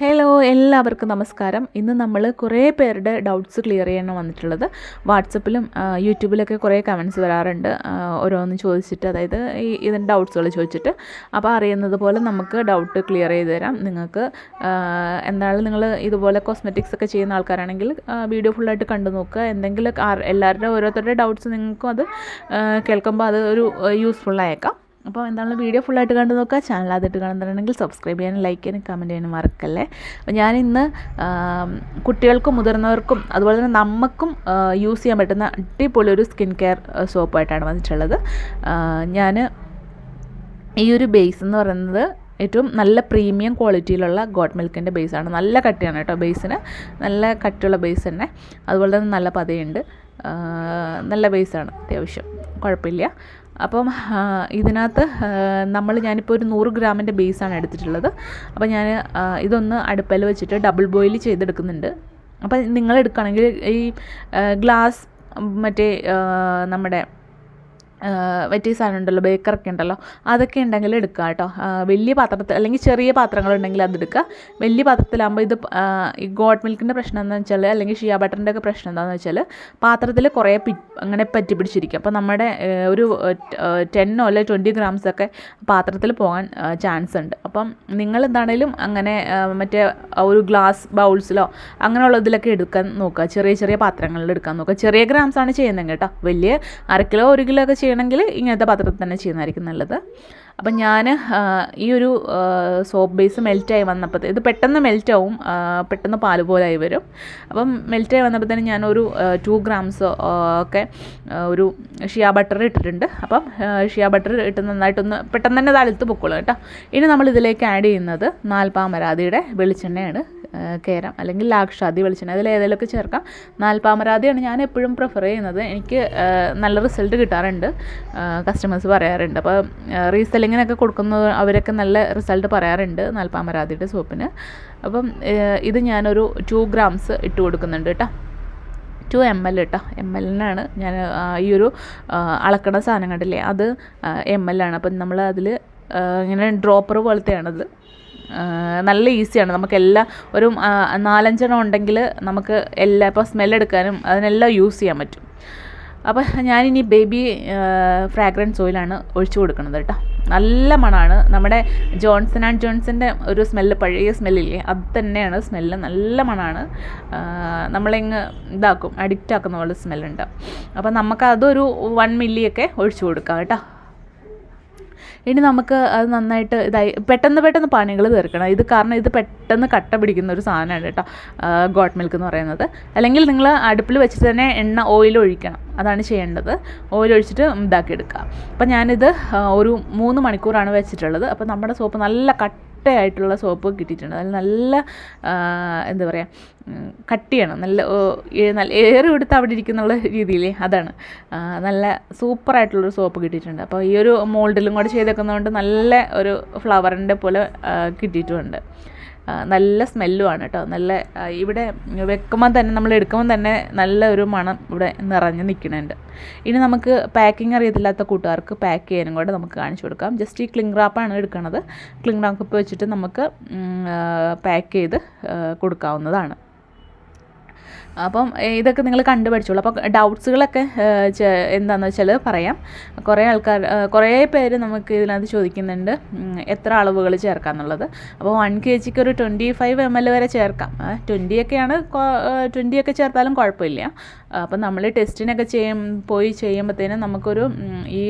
Hello എല്ലാവർക്കും നമസ്കാരം. ഇന്ന് നമ്മൾ കുറേ പേരുടെ ഡൗട്ട്സ് ക്ലിയർ ചെയ്യാൻ വന്നിട്ടുള്ളത്. വാട്സപ്പിലും യൂട്യൂബിലൊക്കെ കുറേ കമൻസ് വരാറുണ്ട്. ഓരോന്ന് ചോദിച്ചിട്ട് അതായത് ഈ ഇതിന്റെ ഡൗട്ട്സുകൾ ചോദിച്ചിട്ട്. അപ്പോൾ അറിയുന്നത് പോലെ നമുക്ക് ഡൗട്ട് ക്ലിയർ ചെയ്ത് തരാം. നിങ്ങൾക്ക് എന്താണ് നിങ്ങൾ ഇതുപോലെ കോസ്മെറ്റിക്സ് ഒക്കെ ചെയ്യുന്ന ആൾക്കാരാണെങ്കിൽ വീഡിയോ ഫുള്ളായിട്ട് കണ്ടു നോക്കുക. എന്തെങ്കിലും എല്ലാവരുടെ ഓരോരുത്തരുടെ ഡൗട്ട്സ് നിങ്ങൾക്കും അത് കേൾക്കുമ്പോൾ അത് ഒരു യൂസ്ഫുള്ളായേക്കാം അപ്പോൾ എന്താണെങ്കിലും വീഡിയോ ഫുള്ളായിട്ട് കണ്ടു നോക്കുക. ചാനൽ ആദ്യമായിട്ട് കാണുന്നുണ്ടെങ്കിൽ സബ്സ്ക്രൈബ് ചെയ്യാനും ലൈക്ക് ചെയ്യാനും കമന്റ് ചെയ്യാനും മറക്കല്ലേ. അപ്പോൾ ഞാനിന്ന് ഇന്ന് കുട്ടികൾക്കും മുതിർന്നവർക്കും അതുപോലെ തന്നെ നമുക്കും യൂസ് ചെയ്യാൻ പറ്റുന്ന അടിപൊളി ഒരു സ്കിൻ കെയർ സോപ്പായിട്ടാണ് വന്നിട്ടുള്ളത്. ഞാൻ ഈ ഒരു ബേസ് എന്ന് പറയുന്നത് ഏറ്റവും നല്ല പ്രീമിയം ക്വാളിറ്റിയിലുള്ള ഗോഡ് മിൽക്കിന്റെ ബേസാണ് നല്ല കട്ടിയാണ് കേട്ടോ ബേസിന് നല്ല കട്ടിയുള്ള ബേസ് തന്നെ. അതുപോലെ തന്നെ നല്ല പതയുണ്ട്. നല്ല ബേസാണ് അത്യാവശ്യം. കുഴപ്പമില്ല. അപ്പം ഇതിനകത്ത് നമ്മൾ ഞാനിപ്പോൾ ഒരു നൂറ് ഗ്രാമിന്റെ ബേസാണ് എടുത്തിട്ടുള്ളത്. അപ്പോൾ ഞാൻ ഇതൊന്ന് അടുപ്പിൽ വെച്ചിട്ട് ഡബിൾ ബോയിൽ ചെയ്തെടുക്കുന്നുണ്ട്. അപ്പം നിങ്ങൾ എടുക്കുകയാണെങ്കിൽ ഈ ഗ്ലാസ് മറ്റേ നമ്മുടെ മറ്റേ സാധനം ഉണ്ടല്ലോ ബേക്കറൊക്കെ ഉണ്ടല്ലോ അതൊക്കെ ഉണ്ടെങ്കിൽ എടുക്കുക കേട്ടോ. വലിയ പാത്രത്തിൽ അല്ലെങ്കിൽ ചെറിയ പാത്രങ്ങളുണ്ടെങ്കിൽ അതെടുക്കുക വലിയ പാത്രത്തിലാകുമ്പോൾ ഇത് ഈ ഗോഡ് മിൽക്കിന്റെ പ്രശ്നം എന്താണെന്ന് വെച്ചാൽ അല്ലെങ്കിൽ ഷിയ ബട്ടറിന്റെ ഒക്കെ പ്രശ്നം എന്താണെന്ന് വെച്ചാൽ പാത്രത്തിൽ കുറേ പി അങ്ങനെ പറ്റി പിടിച്ചിരിക്കും. അപ്പോൾ നമ്മുടെ ഒരു ടെന്നോ അല്ലെങ്കിൽ ട്വന്റി ഗ്രാംസ് ഒക്കെ പാത്രത്തിൽ പോകാൻ ചാൻസ് ഉണ്ട്. അപ്പം നിങ്ങൾ എന്താണേലും അങ്ങനെ മറ്റേ ഒരു ഗ്ലാസ് ബൗൾസിലോ അങ്ങനെയുള്ള ഇതിലൊക്കെ എടുക്കാൻ നോക്കുക. ചെറിയ ചെറിയ പാത്രങ്ങളിൽ എടുക്കാൻ നോക്കുക. ചെറിയ ഗ്രാംസ് ആണ് ചെയ്യുന്നത് കേട്ടോ. വലിയ അര കിലോ ഒരു കിലോ ഒക്കെ ചെയ്യണമെങ്കിൽ ഇങ്ങനത്തെ പാത്രത്തിൽ തന്നെ ചെയ്യുന്നതായിരിക്കും നല്ലത്. അപ്പം ഞാൻ ഈ ഒരു സോപ്പ് ബേസ് മെൽറ്റായി വന്നപ്പോൾ ഇത് പെട്ടെന്ന് മെൽറ്റാവും പെട്ടെന്ന് പാൽ പോലായി വരും. അപ്പം മെൽറ്റായി വന്നപ്പോൾ തന്നെ ഞാനൊരു ടു ഗ്രാംസ് ഒക്കെ ഒരു ഷിയാ ബട്ടർ ഇട്ടിട്ടുണ്ട്. അപ്പം ഷിയാ ബട്ടർ ഇട്ട് നന്നായിട്ടൊന്ന് പെട്ടെന്ന് തന്നെ തലത്ത് പൊക്കോളൂ കേട്ടോ. ഇനി നമ്മൾ ഇതിലേക്ക് ആഡ് ചെയ്യുന്നത് നാൽപ്പാമരാതിയുടെ വെളിച്ചെണ്ണയാണ്. കേരം അല്ലെങ്കിൽ ലാക്ഷാദി വെളിച്ചെണ്ണ. അതിൽ ഏതെങ്കിലുമൊക്കെ ചേർക്കാം. നാൽപ്പാമരാതിയാണ് ഞാൻ എപ്പോഴും പ്രിഫർ ചെയ്യുന്നത്. എനിക്ക് നല്ല റിസൾട്ട് കിട്ടാറുണ്ട്. കസ്റ്റമേഴ്സ് പറയാറുണ്ട്. അപ്പോൾ റീസെല്ലിങ്ങിനൊക്കെ കൊടുക്കുന്നത് അവരൊക്കെ നല്ല റിസൾട്ട് പറയാറുണ്ട് നാൽപ്പാമരാതിയുടെ സോപ്പിന് അപ്പം ഇത് ഞാനൊരു ടു ഗ്രാംസ് ഇട്ട് കൊടുക്കുന്നുണ്ട് കേട്ടോ. ടു എം എൽ കേട്ടോ. എം എല്ലിനാണ് ഞാൻ ഈ ഒരു അളക്കണ സാധനം കണ്ടില്ലേ? അത് എം ആണ്. അപ്പം നമ്മൾ അതിൽ ഇങ്ങനെ ഡ്രോപ്പർ പോലത്തെയാണത്. നല്ല ഈസിയാണ്. നമുക്ക് എല്ലാ ഒരു നാലഞ്ചെണ്ണം ഉണ്ടെങ്കിൽ നമുക്ക് എല്ലാ ഇപ്പോൾ സ്മെല്ലെടുക്കാനും അതിനെല്ലാം യൂസ് ചെയ്യാൻ പറ്റും. അപ്പോൾ ഞാനിനി ബേബി ഫ്രാഗ്രൻസ് ഓയിലാണ് ഒഴിച്ചു കൊടുക്കുന്നത് കേട്ടോ. നല്ല മണമാണ് നമ്മുടെ ജോൺസൺ ആൻഡ് ജോൺസന്റെ ഒരു സ്മെല്ല് പഴയ സ്മെല്ലില്ലേ അത് തന്നെയാണ് സ്മെല്ല് നല്ല മണമാണ് നമ്മളിങ്ങ് ഇതാക്കും അഡിക്റ്റ് ആക്കുന്ന പോലെ സ്മെല്ലുണ്ട് അപ്പോൾ നമുക്ക് അതൊരു വൺ മില്ലിയൊക്കെ ഒഴിച്ചു കൊടുക്കാം കേട്ടോ. ഇനി നമുക്ക് അത് നന്നായിട്ട് ഇതായി പെട്ടെന്ന് പെട്ടെന്ന് പണികൾ തീർക്കണം. ഇത് കാരണം ഇത് പെട്ടെന്ന് കട്ട പിടിക്കുന്ന ഒരു സാധനമാണ് കേട്ടോ ഗോട്ട് മിൽക്ക് എന്ന് പറയുന്നത്. അല്ലെങ്കിൽ നിങ്ങൾ അടുപ്പിൽ വെച്ചിട്ട് തന്നെ എണ്ണ ഓയിൽ ഒഴിക്കണം. അതാണ് ചെയ്യേണ്ടത്. ഓയിൽ ഒഴിച്ചിട്ട് ഇതാക്കി എടുക്കുക അപ്പം ഞാനിത് ഒരു മൂന്ന് മണിക്കൂറാണ് വെച്ചിട്ടുള്ളത്. അപ്പോൾ നമ്മുടെ സോപ്പ് നല്ല കട്ടയായിട്ടുള്ള സോപ്പ് കിട്ടിയിട്ടുണ്ട്. അതിൽ നല്ല എന്താ പറയുക കട്ടിയാണ്. നല്ല നല്ല ഏറെ എടുത്ത് അവിടെ ഇരിക്കുന്നുള്ള രീതിയിൽ അതാണ്. നല്ല സൂപ്പറായിട്ടുള്ളൊരു സോപ്പ് കിട്ടിയിട്ടുണ്ട്. അപ്പോൾ ഈ ഒരു മോൾഡിലും കൂടെ ചെയ്തേക്കുന്നതുകൊണ്ട് നല്ല ഒരു ഫ്ലവറിന്റെ പോലെ കിട്ടിയിട്ടുമുണ്ട്. നല്ല സ്മെല്ലുമാണ് കേട്ടോ. നല്ല ഇവിടെ വെക്കുമ്പോൾ തന്നെ നമ്മൾ എടുക്കുമ്പോൾ തന്നെ നല്ല ഒരു മണം ഇവിടെ നിറഞ്ഞു നിൽക്കുന്നുണ്ട്. ഇനി നമുക്ക് പാക്കിംഗ് അറിയത്തില്ലാത്ത കൂട്ടുകാർക്ക് പാക്ക് ചെയ്യാനും കൂടെ നമുക്ക് കാണിച്ചു കൊടുക്കാം. ജസ്റ്റ് ഈ ക്ലിംഗ് റാപ്പാണ് എടുക്കുന്നത് ക്ലിംഗ് റാപ്പ് വെച്ചിട്ട് നമുക്ക് പാക്ക് ചെയ്ത് കൊടുക്കാവുന്നതാണ്. അപ്പം ഇതൊക്കെ നിങ്ങൾ കണ്ടു പഠിച്ചോളൂ. അപ്പോൾ ഡൗട്ട്സുകളൊക്കെ എന്താണെന്ന് വെച്ചാൽ പറയാം. കുറേ ആൾക്കാർ കുറേ പേര് നമുക്ക് ഇതിനകത്ത് ചോദിക്കുന്നുണ്ട് എത്ര അളവുകൾ ചേർക്കാം എന്നുള്ളത് അപ്പോൾ വൺ കെ ജിക്ക് ഒരു ട്വന്റി ഫൈവ് എം എൽ വരെ ചേർക്കാം. ട്വന്റിയൊക്കെയാണ് ട്വന്റിയൊക്കെ ചേർത്താലും കുഴപ്പമില്ല. അപ്പം നമ്മൾ ടെസ്റ്റിനൊക്കെ ചെയ്യും പോയി ചെയ്യുമ്പോഴത്തേനും നമുക്കൊരു ഈ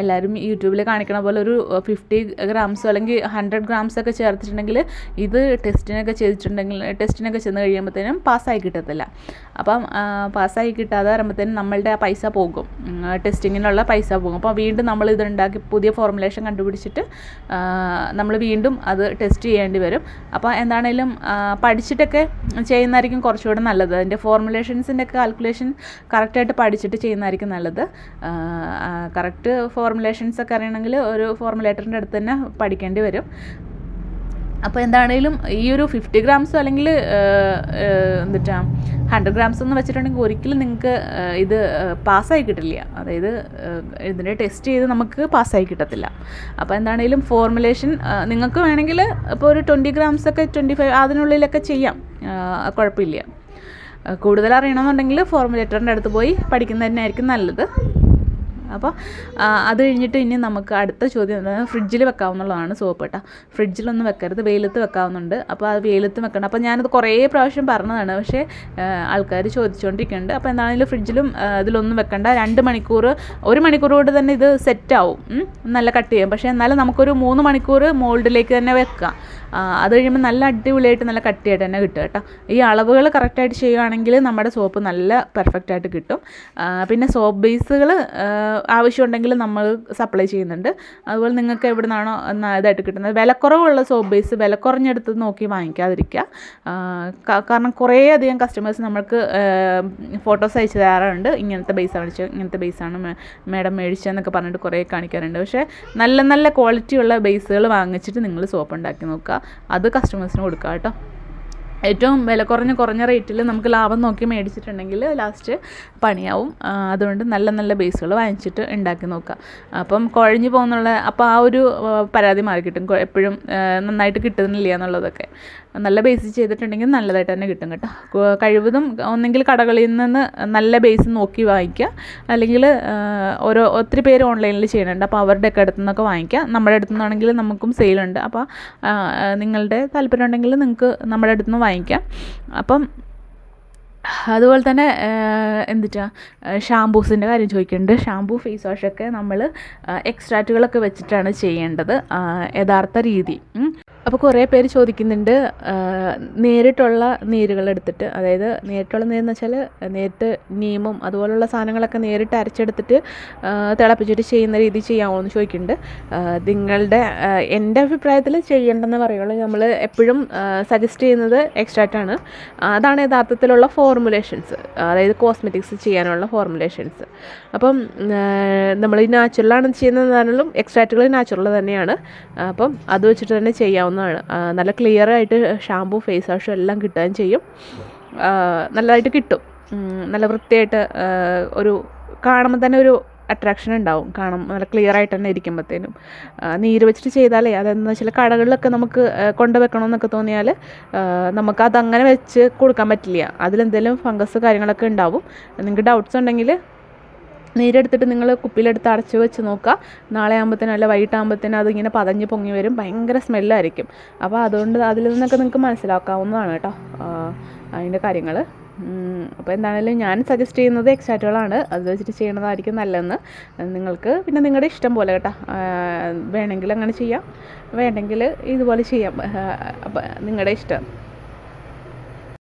എല്ലാവരും യൂട്യൂബിൽ കാണിക്കണ പോലെ ഒരു ഫിഫ്റ്റി ഗ്രാംസ് അല്ലെങ്കിൽ ഹൺഡ്രഡ് ഗ്രാംസ് ഒക്കെ ചേർത്തിട്ടുണ്ടെങ്കിൽ ഇത് ടെസ്റ്റിനൊക്കെ ചെയ്തിട്ടുണ്ടെങ്കിൽ ടെസ്റ്റിനൊക്കെ ചെന്ന് കഴിയുമ്പോഴത്തേനും പാസ്സായി കിട്ടത്തില്ല. അപ്പം പാസ്സായി കിട്ടാതെ വരുമ്പോഴത്തേനും നമ്മളുടെ പൈസ പോകും. ടെസ്റ്റിങ്ങിനുള്ള പൈസ പോകും. അപ്പോൾ വീണ്ടും നമ്മൾ ഇതുണ്ടാക്കി പുതിയ ഫോർമുലേഷൻ കണ്ടുപിടിച്ചിട്ട് നമ്മൾ വീണ്ടും അത് ടെസ്റ്റ് ചെയ്യേണ്ടി വരും. അപ്പോൾ എന്താണേലും പഠിച്ചിട്ടൊക്കെ ചെയ്യുന്നതായിരിക്കും കുറച്ചുകൂടെ നല്ലത്. അതിന്റെ ഫോർമുലേഷൻസിന്റെ ഒക്കെ കാൽക്കുലേഷൻ കറക്റ്റായിട്ട് പഠിച്ചിട്ട് ചെയ്യുന്നതായിരിക്കും നല്ലത്. കറക്റ്റ് ഫോർമുലേഷൻസ് ഒക്കെ അറിയണമെങ്കിൽ ഒരു ഫോർമുലേറ്ററിന്റെ അടുത്ത് തന്നെ പഠിക്കേണ്ടി വരും. അപ്പോൾ എന്താണേലും ഈ ഒരു ഫിഫ്റ്റി ഗ്രാംസോ അല്ലെങ്കിൽ എന്താ ഹൺഡ്രഡ് ഗ്രാംസ് എന്ന് വെച്ചിട്ടുണ്ടെങ്കിൽ ഒരിക്കലും നിങ്ങൾക്ക് ഇത് പാസ്സായി കിട്ടില്ല. അതായത് ഇതിനെ ടെസ്റ്റ് ചെയ്ത് നമുക്ക് പാസ്സായി കിട്ടത്തില്ല. അപ്പോൾ എന്താണേലും ഫോർമുലേഷൻ നിങ്ങൾക്ക് വേണമെങ്കിൽ ഇപ്പോൾ ഒരു ട്വന്റി ഗ്രാംസ് ഒക്കെ ട്വന്റി ഫൈവ് അതിനുള്ളിലൊക്കെ ചെയ്യാം. കുഴപ്പമില്ല. കൂടുതൽ അറിയണമെന്നുണ്ടെങ്കിൽ ഫോർമുലേറ്ററിന്റെ അടുത്ത് പോയി പഠിക്കുന്നത് തന്നെയായിരിക്കും നല്ലത്. അപ്പോൾ അത് കഴിഞ്ഞിട്ട് ഇനി നമുക്ക് അടുത്ത ചോദ്യം ഫ്രിഡ്ജിൽ വെക്കാവുന്നതാണ് സോപ്പ് ഫ്രിഡ്ജിലൊന്നും വെക്കരുത് വെയിലത്ത് വെക്കാവുന്നുണ്ട്. അപ്പോൾ അത് വെയിലത്ത് വെക്കണം. അപ്പോൾ ഞാനത് കുറേ പ്രാവശ്യം പറഞ്ഞതാണ്. പക്ഷേ ആൾക്കാർ ചോദിച്ചുകൊണ്ടിരിക്കുന്നുണ്ട് അപ്പോൾ എന്താണെങ്കിലും ഫ്രിഡ്ജിലും ഇതിലൊന്നും വെക്കണ്ട. രണ്ട് മണിക്കൂർ ഒരു മണിക്കൂർ കൊണ്ട് തന്നെ ഇത് സെറ്റാവും. നല്ല കട്ട് ചെയ്യും. പക്ഷേ എന്നാലും നമുക്കൊരു മൂന്ന് മണിക്കൂർ മോൾഡിലേക്ക് തന്നെ വെക്കാം. അത് കഴിയുമ്പോൾ നല്ല അടിപൊളിയായിട്ട് നല്ല കട്ടിയായിട്ട് തന്നെ കിട്ടും കേട്ടോ. ഈ അളവുകൾ കറക്റ്റായിട്ട് ചെയ്യുകയാണെങ്കിൽ നമ്മുടെ സോപ്പ് നല്ല പെർഫെക്റ്റ് ആയിട്ട് കിട്ടും പിന്നെ സോപ്പ് ബേസുകൾ ആവശ്യമുണ്ടെങ്കിൽ നമ്മൾ സപ്ലൈ ചെയ്യുന്നുണ്ട്. അതുപോലെ നിങ്ങൾക്ക് എവിടെ നിന്നാണോ ഇതായിട്ട് കിട്ടുന്നത്. വിലക്കുറവുള്ള സോപ്പ് ബേസ് വില കുറഞ്ഞെടുത്ത് നോക്കി വാങ്ങിക്കാതിരിക്കുക. കാരണം കുറേയധികം കസ്റ്റമേഴ്സ് നമ്മൾക്ക് ഫോട്ടോസ് അയച്ചു തരാറുണ്ട്. ഇങ്ങനത്തെ ബേസ് മേടിച്ചു ഇങ്ങനത്തെ ബേസാണ് മേഡം മേടിച്ചതെന്നൊക്കെ പറഞ്ഞിട്ട് കുറേ കാണിക്കാറുണ്ട്. പക്ഷേ നല്ല നല്ല ക്വാളിറ്റിയുള്ള ബേസുകൾ വാങ്ങിച്ചിട്ട് നിങ്ങൾ സോപ്പ് ഉണ്ടാക്കി നോക്കുക. അത് കസ്റ്റമേഴ്സിന് കൊടുക്കുക കേട്ടോ. ഏറ്റവും വില കുറഞ്ഞ കുറഞ്ഞ റേറ്റിൽ നമുക്ക് ലാഭം നോക്കി മേടിച്ചിട്ടുണ്ടെങ്കിൽ ലാസ്റ്റ് പണിയാവും. അതുകൊണ്ട് നല്ല നല്ല ബേസുകൾ വാങ്ങിച്ചിട്ട് ഉണ്ടാക്കി നോക്കുക അപ്പം കുഴഞ്ഞു പോകുന്നുള്ള അപ്പം ആ ഒരു പരാതി മാറി കിട്ടും. എപ്പോഴും നന്നായിട്ട് കിട്ടുന്നില്ല എന്നുള്ളതൊക്കെ. നല്ല ബേസ് ചെയ്തിട്ടുണ്ടെങ്കിൽ നല്ലതായിട്ട് തന്നെ കിട്ടും കേട്ടോ. കഴിവതും ഒന്നെങ്കിൽ കടകളിൽ നിന്ന് നല്ല ബേസ് നോക്കി വാങ്ങിക്കുക അല്ലെങ്കിൽ ഓരോ ഒത്തിരി പേര് ഓൺലൈനിൽ ചെയ്യുന്നുണ്ട്. അപ്പോൾ അവരുടെയൊക്കെ അടുത്തു നിന്നൊക്കെ വാങ്ങിക്കുക നമ്മുടെ അടുത്തു നിന്നാണെങ്കിൽ നമുക്കും സെയിലുണ്ട് അപ്പോൾ നിങ്ങളുടെ താല്പര്യം ഉണ്ടെങ്കിൽ നിങ്ങൾക്ക് നമ്മുടെ അടുത്ത് നിന്ന് വാങ്ങിക്കാം. അപ്പം അതുപോലെ തന്നെ എന്തിട്ടാ ഷാംപൂസിന്റെ കാര്യം ചോദിക്കുന്നുണ്ട്. ഷാമ്പൂ ഫേസ് വാഷൊക്കെ നമ്മൾ എക്സ്ട്രാറ്റുകളൊക്കെ വെച്ചിട്ടാണ് ചെയ്യേണ്ടത് യഥാർത്ഥ രീതി. അപ്പോൾ കുറേ പേര് ചോദിക്കുന്നുണ്ട് നേരിട്ടുള്ള നീരുകൾ എടുത്തിട്ട്. അതായത് നേരിട്ടുള്ള നീരെന്ന് വെച്ചാൽ നേരിട്ട് നീമും അതുപോലുള്ള സാധനങ്ങളൊക്കെ നേരിട്ട് അരച്ചെടുത്തിട്ട് തിളപ്പിച്ചിട്ട് ചെയ്യുന്ന രീതി ചെയ്യാമോ എന്ന് ചോദിക്കുന്നുണ്ട്. നിങ്ങളുടെ എന്റെ അഭിപ്രായത്തിൽ ചെയ്യേണ്ടെന്ന് പറയുള്ളൂ നമ്മൾ എപ്പോഴും സജസ്റ്റ് ചെയ്യുന്നത് എക്സ്ട്രാക്റ്റ് ആണ്. അതാണ് യഥാർത്ഥത്തിലുള്ള ഫോർമുലേഷൻസ് അതായത് കോസ്മെറ്റിക്സ് ചെയ്യാനുള്ള ഫോർമുലേഷൻസ് അപ്പം നമ്മൾ ഈ നാച്ചുറലാണ് ചെയ്യുന്നതെന്നാണെങ്കിലും എക്സ്ട്രാക്റ്റുകൾ നാച്ചുറൽ തന്നെയാണ്. അപ്പം അത് വെച്ചിട്ട് തന്നെ ചെയ്യാവുന്നതാണ് ആ, നല്ല ക്ലിയർ ആയിട്ട് ഷാമ്പൂ ഫേസ് വാഷും എല്ലാം കിട്ടുകയും ചെയ്യും. നല്ലതായിട്ട് കിട്ടും. നല്ല വൃത്തിയായിട്ട് ഒരു കാണുമ്പോൾ തന്നെ ഒരു അട്രാക്ഷൻ ഉണ്ടാവും. കാണും നല്ല ക്ലിയർ ആയിട്ട് തന്നെ ഇരിക്കുമ്പോഴത്തേനും നീര് വെച്ചിട്ട് ചെയ്താലേ അതെന്ന് വെച്ചാൽ കടകളിലൊക്കെ നമുക്ക് കൊണ്ടുവെക്കണമെന്നൊക്കെ തോന്നിയാൽ നമുക്ക് അതങ്ങനെ വെച്ച് കൊടുക്കാൻ പറ്റില്ല. അതിലെന്തെങ്കിലും ഫംഗസ് കാര്യങ്ങളൊക്കെ ഉണ്ടാവും. നിങ്ങൾക്ക് ഡൗട്ട്സ് ഉണ്ടെങ്കിൽ നീരെടുത്തിട്ട് നിങ്ങൾ കുപ്പിയിലെടുത്ത് അടച്ച് വെച്ച് നോക്കുക. നാളെ ആകുമ്പോഴത്തേനും അല്ല വൈകിട്ടാകുമ്പോഴത്തേനും അതിങ്ങനെ പതഞ്ഞ് പൊങ്ങി വരും. ഭയങ്കര സ്മെല്ലായിരിക്കും. അപ്പോൾ അതുകൊണ്ട് അതിൽ നിന്നൊക്കെ നിങ്ങൾക്ക് മനസ്സിലാക്കാവുന്നതാണ് കേട്ടോ അതിന്റെ കാര്യങ്ങൾ അപ്പോൾ എന്താണെങ്കിലും ഞാൻ സജസ്റ്റ് ചെയ്യുന്നത് എക്സാറ്റുകളാണ് അത് വെച്ചിട്ട് ചെയ്യണതായിരിക്കും നല്ലതെന്ന് നിങ്ങൾക്ക് പിന്നെ നിങ്ങളുടെ ഇഷ്ടം പോലെ കേട്ടോ. വേണമെങ്കിൽ അങ്ങനെ ചെയ്യാം. വേണമെങ്കിൽ ഇതുപോലെ ചെയ്യാം. അപ്പം നിങ്ങളുടെ ഇഷ്ടം.